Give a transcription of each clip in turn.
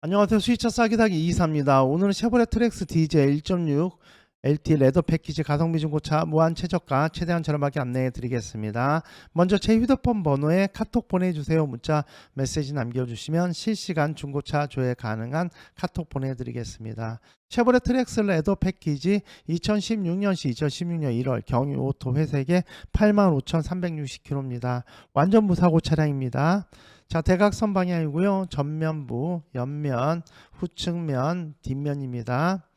안녕하세요. 수위차 싸기다기 이사입니다. 오늘은 쉐보레 트렉스 디젤 1.6 LT 레더 패키지 가성비 중고차 무한 최저가 최대한 저렴하게 안내해 드리겠습니다. 먼저 제 휴대폰 번호에 카톡 보내주세요. 문자 메시지 남겨주시면 실시간 중고차 조회 가능한 카톡 보내드리겠습니다. 쉐보레 트렉스 레더 패키지 2016년시 2016년 1월 경유 오토 회색에 85,360km입니다. 완전 무사고 차량입니다. 자, 대각선 방향이고요. 전면부, 옆면, 후측면, 뒷면입니다.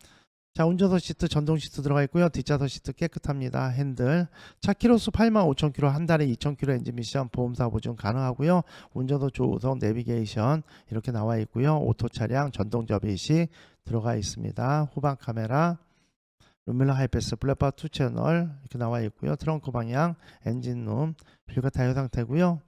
자, 운전석 시트, 전동 시트 들어가 있고요. 뒷좌석 시트 깨끗합니다. 핸들. 차 키로수 85,000km, 한 달에 2,000km 엔진 미션 보험사 보증 가능하고요. 운전석 조우석 내비게이션 이렇게 나와 있고요. 오토 차량 전동 접이식 들어가 있습니다. 후방 카메라, 루밀러 하이패스, 블랙바 2 채널 이렇게 나와 있고요. 트렁크 방향, 엔진룸, 뷰가 타이어 상태고요.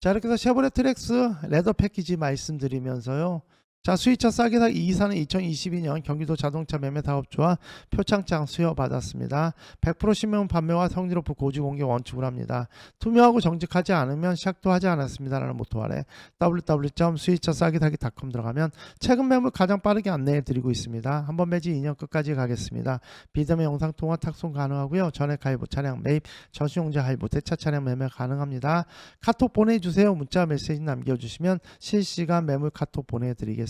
자 이렇게 해서 쉐보레 트렉스 레더 패키지 말씀드리면서요. 자 수입차 싸게 사기 이사는 2022년 경기도 자동차 매매 사업주와 표창장 수여 받았습니다. 100% 신명 판매와 성질 높은 고지 공개 원칙으로 합니다. 투명하고 정직하지 않으면 시작도 하지 않았습니다라는 모토 아래 www.수입차 싸게 사기.com 들어가면 최근 매물 가장 빠르게 안내해 드리고 있습니다. 한 번 매지 2년 끝까지 가겠습니다. 비대면 영상 통화 탁송 가능하고요. 전액 할부 차량 매입 전시용자 할부 대차 차량 매매 가능합니다. 카톡 보내주세요. 문자 메시지 남겨주시면 실시간 매물 카톡 보내드리겠습니다.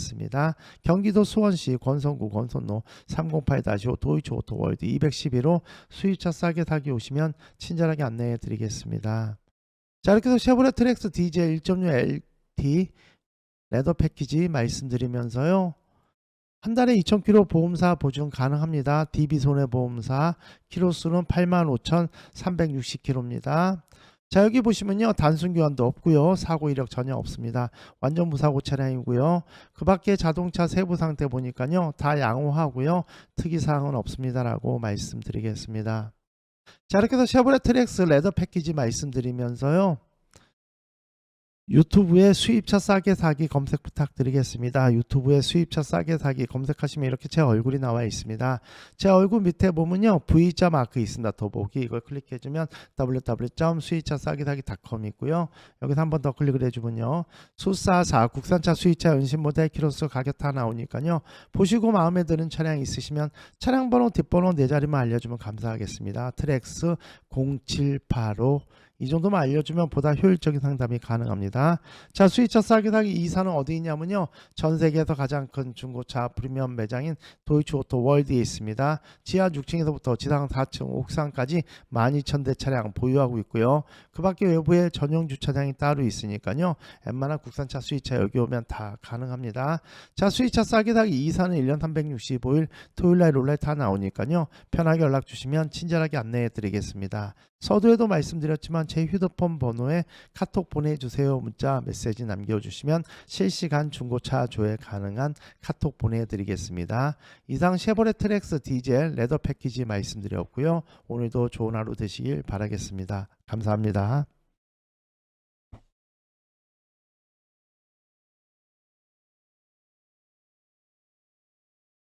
경기도 수원시 권선구 권선로 308-5 도이치 오토월드 211호 수입차 싸게 사기 오시면 친절하게 안내해 드리겠습니다. 자 이렇게 해서 쉐보레 트렉스 디젤 1.6 LT 레더 패키지 말씀드리면서요. 한 달에 2,000km 보험사 보증 가능합니다. DB 손해보험사 키로수는 85,360km입니다. 자 여기 보시면요. 단순 교환도 없고요. 사고 이력 전혀 없습니다. 완전 무사고 차량이고요. 그 밖에 자동차 세부 상태 보니까요. 다 양호하고요. 특이 사항은 없습니다 라고 말씀드리겠습니다. 자 이렇게 해서 쉐보레 트렉스 레더 패키지 말씀드리면서요 유튜브에 수입차 싸게 사기 검색 부탁드리겠습니다. 유튜브에 수입차 싸게 사기 검색하시면 이렇게 제 얼굴이 나와 있습니다. 제 얼굴 밑에 보면요. V자 마크 있습니다. 더보기 이걸 클릭해주면 www.수입차싸기사기.com 있고요. 여기서 한 번 더 클릭을 해주면요. 수사사 국산차 수입차 연신 모델 키로수 가격 다 나오니까요. 보시고 마음에 드는 차량 있으시면 차량 번호 뒷번호 네 자리만 알려주면 감사하겠습니다. 트렉스 0785 이 정도만 알려주면 보다 효율적인 상담이 가능합니다. 자, 수입차 싸게 사기 이사는 어디 있냐면요. 전 세계에서 가장 큰 중고차 프리미엄 매장인 도이치 오토 월드에 있습니다. 지하 6층에서부터 지상 4층 옥상까지 12,000대 차량 보유하고 있고요. 그 밖에 외부에 전용 주차장이 따로 있으니까요. 웬만한 국산차 수입차 여기 오면 다 가능합니다. 자, 수입차 싸게 사기 이사는 1년 365일 토요일 날 롤라이 다 나오니까요. 편하게 연락 주시면 친절하게 안내해 드리겠습니다. 서두에도 말씀드렸지만 제 휴대폰 번호에 카톡 보내주세요. 문자 메시지 남겨주시면 실시간 중고차 조회 가능한 카톡 보내드리겠습니다. 이상 쉐보레 트렉스 디젤 레더 패키지 말씀드렸고요. 오늘도 좋은 하루 되시길 바라겠습니다. 감사합니다.